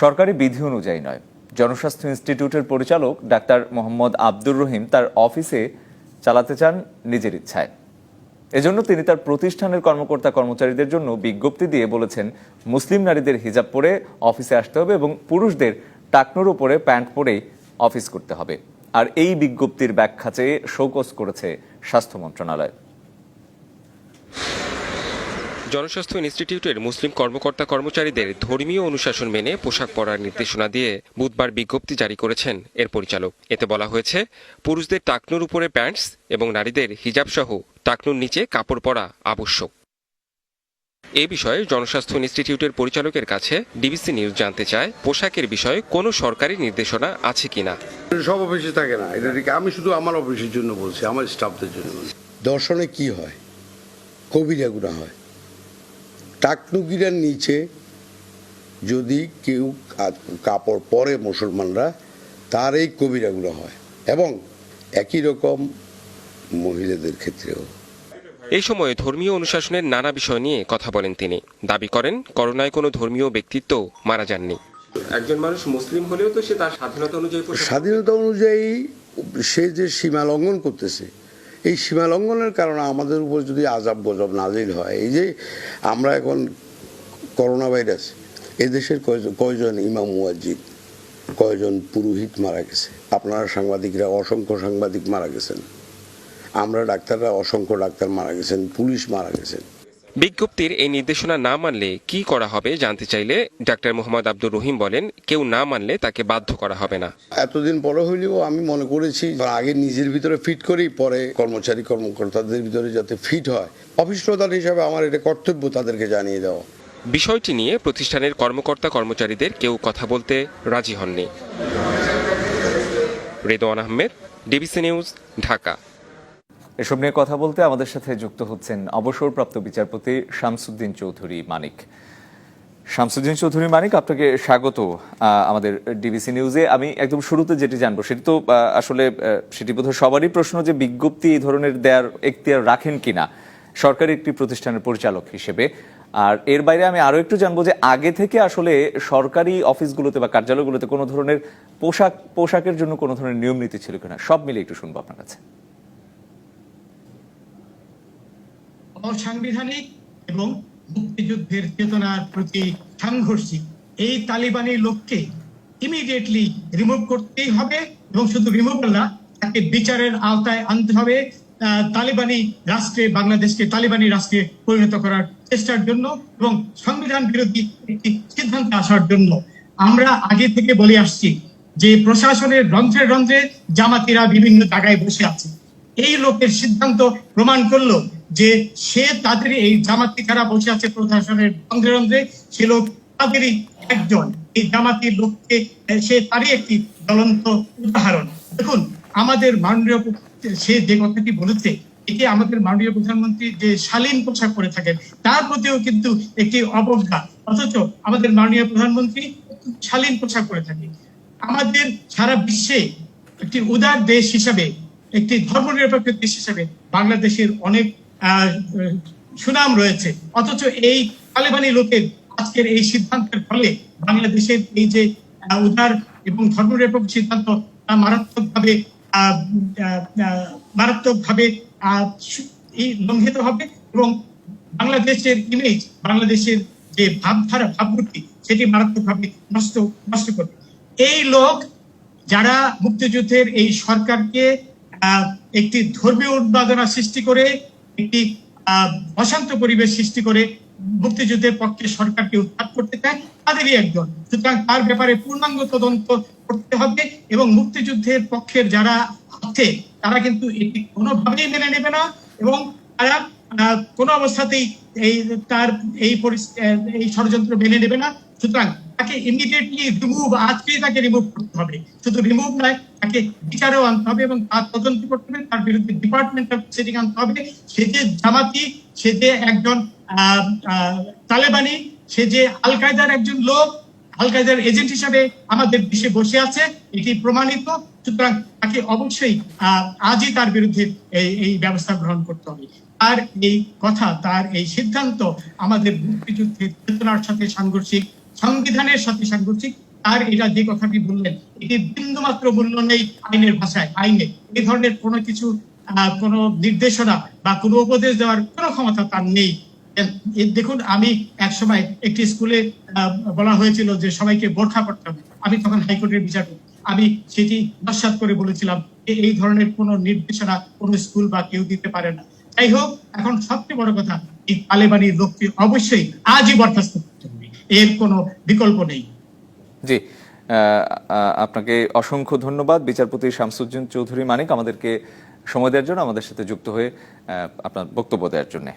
সরকারি বিধি অনুযায়ী নয়। জনস্বাস্থ্য ইনস্টিটিউটের পরিচালক ডাক্তার মোহাম্মদ আব্দুর রহিম তার অফিসে চালাতে চান নিজের ইচ্ছায়। এজন্য তিনি তার প্রতিষ্ঠানের কর্মকর্তা কর্মচারীদের জন্য বিজ্ঞপ্তি দিয়ে বলেছেন, মুসলিম নারীদের হিজাব পরে অফিসে আসতে হবে এবং পুরুষদের টাকনোর উপরে প্যান্ট পরেই অফিস করতে হবে। আর এই বিজ্ঞপ্তির ব্যাখ্যা চেয়ে শোকস করেছে স্বাস্থ্য মন্ত্রণালয়। জনস্বাস্থ্য ইনস্টিটিউটের মুসলিম কর্মকর্তা কর্মচারীদের ধর্মীয় অনুশাসন মেনে পোশাক পরার নির্দেশনা দিয়ে বুধবার বিজ্ঞপ্তি জারি করেছেন এর পরিচালক। এতে বলা হয়েছে পুরুষদের টাকনুর উপরে প্যান্টস এবং নারীদের হিজাব সহ টাকনুর নিচে কাপড় পরা আবশ্যক। এ বিষয়ে জনস্বাস্থ্য ইনস্টিটিউটের পরিচালকের কাছে ডিবিসি নিউজ জানতে চায় পোশাকের বিষয়ে কোনো সরকারি নির্দেশনা আছে কিনা। সব অফিসে থাকে না এটা আমি শুধু আমার অফিসের জন্য বলছি আমার স্টাফদের জন্য বলছি। দর্শনে কি হয়? কবিরা গুণা হয়। টাকনুকিরার নিচে যদি কেউ কাপড় পরে মুসলমানরা তার এই কবিরাগুলো হয়। এবং একই রকম মহিলাদের ক্ষেত্রেও। এই সময়ে ধর্মীয় অনুশাসনের নানা বিষয় নিয়ে কথা বলেন তিনি। দাবি করেন করোনায় কোনো ধর্মীয় ব্যক্তিত্ব মারা যাননি। একজন মানুষ মুসলিম হলেও তো সে তার স্বাধীনতা অনুযায়ী স্বাধীনতা অনুযায়ী সে যে সীমা লঙ্ঘন করতেছে এই সীমা লঙ্ঘনের কারণে আমাদের উপর যদি আজাব গজব নাজিল হয়, এই যে আমরা এখন করোনা ভাইরাস এদেশের কয়জন কয়জন ইমাম মুয়াজ্জিদ কয়জন পুরোহিত মারা গেছে? আপনারা সাংবাদিকরা, অসংখ্য সাংবাদিক মারা গেছেন। আমরা ডাক্তাররা অসংখ্য ডাক্তার মারা গেছেন, পুলিশ মারা গেছেন। বিজ্ঞপ্তির এই নির্দেশনা না মানলে কি করা হবে জানতে চাইলে ডাক্তার মোহাম্মদ আব্দুর রহিম বলেন কেউ না মানলে তাকে বাধ্য করা হবে না। এতদিন বড় হইলেও আমি মনে করেছি আগে নিজের ভিতরে ফিট করি পরে কর্মচারী কর্মকর্তাদের ভিতরে যাতে ফিট হয়। অফিস প্রধান হিসাবে আমার এটা কর্তব্য তাদেরকে জানিয়ে দেওয়া। বিষয়টি নিয়ে প্রতিষ্ঠানের কর্মকর্তা কর্মচারীদের কেউ কথা বলতে রাজি হননি। Redwan Ahmed DBC news Dhaka. এসব নিয়ে কথা বলতে আমাদের সাথে যুক্ত হচ্ছেন অবসরপ্রাপ্ত বিচারপতি শামসুদ্দিন চৌধুরী মানিক। শামসুদ্দিন চৌধুরী মানিক, আপনাকে স্বাগত আমাদের ডিবিসি নিউজে। আমি একদম শুরুতে যেটি জানব, সেটি তো আসলে সেটি বোধহয় সবারই প্রশ্ন যে বিজ্ঞপ্তি এই ধরনের দেয়ার এখতিয়ার রাখেন কিনা। সরকারি একটি প্রতিষ্ঠানের পরিচালক হিসেবে। আর এর বাইরে আমি আরও একটু জানব যে আগে থেকে আসলে সরকারি অফিসগুলোতে বা কার্যালয়গুলোতে কোনো ধরনের পোশাক, পোশাকের জন্য কোনো ধরনের নিয়ম নীতি ছিল কিনা, সব মিলে একটু শুনব আপনার কাছে। অসাংবিধানিক এবং মুক্তিযুদ্ধের চেতনার প্রতি সাংঘর্ষিক। এই তালিবানি লোককে ইমিডিয়েটলি রিমুভ করতেই হবে এবং শুধু রিমুভ না, তাকে বিচারের আওতায় আনতে হবে তালিবানি রাষ্ট্রে, বাংলাদেশকে তালিবানি রাষ্ট্রে পরিণত করার চেষ্টার জন্য এবং সংবিধান বিরোধী একটি সিদ্ধান্তে আসার জন্য। আমরা আগে থেকে বলে আসছি যে প্রশাসনের রন্ধ্রে রন্ধ্রে জামাতিরা বিভিন্ন জায়গায় বসে আছে। এই লোকের সিদ্ধান্ত প্রমাণ করল যে সে তাদের এই জামাতি যারা বসে আছে প্রশাসনের রন্ধ্রে রন্ধ্রে, সে লোক তাদেরই একজন। এই জামাতির লোককে, সে তারই একটি জ্বলন্ত উদাহরণ। দেখুন, আমাদের মাননীয় সে যে কথাটি বলেছে এটি আমাদের মাননীয় প্রধানমন্ত্রী যে শালীন পোশাক পরে থাকেন, তার প্রতিও কিন্তু একটি অবজ্ঞা। অথচ আমাদের মাননীয় প্রধানমন্ত্রী শালীন পোশাক পরে থাকে আমাদের সারা বিশ্বে একটি উদার দেশ হিসাবে, একটি ধর্মনিরপেক্ষ দেশ হিসাবে বাংলাদেশের অনেক সুনাম রয়েছে। অথচ এই তালেবানি লোকের আজকের এই সিদ্ধান্তের ফলে বাংলাদেশের এই যে উদার এবং ধর্মনিরপেক্ষ সিদ্ধান্ত মারাত্মকভাবে মারাত্মকভাবে লঙ্ঘিত হবে এবং বাংলাদেশের ইমেজ বাংলাদেশের যে ভাবধারা, ভাবমূর্তি, সেটি মারাত্মকভাবে নষ্ট নষ্ট করবে। এই লোক যারা মুক্তিযুদ্ধের এই সরকারকে একটি ধর্মীয় উন্মাদনা সৃষ্টি করে একটি অশান্ত পরিবেশ সৃষ্টি করে মুক্তিযুদ্ধের পক্ষে সরকারকে উৎখাত করতে চায়। তাদেরই একজন সুতরাং তার ব্যাপারে পূর্ণাঙ্গ তদন্ত করতে হবে এবং মুক্তিযুদ্ধের পক্ষের যারা আছে, তারা কিন্তু এটি কোনোভাবেই মেনে নেবে না এবং তারা কোনো অবস্থাতেই এই, তার এই এই ষড়যন্ত্র মেনে নেবে না। সুতরাং তাকে ইমিডিয়েটলি রিমুভ আজকেই তাকে রিমুভ করতে হবে। শুধু রিমুভ নয়, তাকে বিচারেও আনতে হবে এবং তার তদন্ত করতে হবে, তার বিরুদ্ধে ডিপার্টমেন্টাল প্রসিডিং আনতে হবে। সে যে জামাতি, সে যে একজন তালেবানি, সে যে আল কায়দার একজন লোক, আল কায়দার এজেন্ট হিসাবে আমাদের দেশে বসে আছে, এটি প্রমাণিত। সুতরাং তাকে অবশ্যই আজই তার বিরুদ্ধে এই এই ব্যবস্থা গ্রহণ করতে হবে। আর এই কথা, তার এই সিদ্ধান্ত আমাদের মুক্তিযুদ্ধের চেতনার সাথে সাংঘর্ষিক সংবিধানের সাথে সাংঘর্ষিক। আর এটা যে কথাটি বললেন, এটি বিন্দু মাত্র মূল্য নেই আইনের ভাষায়, আইনে। এই ধরনের কোনো কিছু কোনো নির্দেশনা বা কোনো উপদেশ দেওয়ার কোনো ক্ষমতা তার নেই। দেখুন, আমি এক সময় একটি স্কুলে বলা হয়েছিল যে সবাইকে বোরখা পড়তে হবে। আমি তখন হাইকোর্টের বিচারক। আমি সেটি নস্বাত করে বলেছিলাম যে এই ধরনের কোনো নির্দেশনা কোনো স্কুল বা কেউ দিতে পারে না। যাই হোক, এখন সবচেয়ে বড় কথা, এই তালেবানি লোককে অবশ্যই আজই বরখাস্ত করতে হবে। এর কোনো বিকল্প নেই। জি আপনাকে অসংখ্য ধন্যবাদ। বিচারপতি শামসুজ্দিন চৌধুরী মানিক আমাদেরকে সময় দেওয়ার জন্য আমাদের সাথে যুক্ত হয়ে আপনার বক্তব্য দেওয়ার জন্য।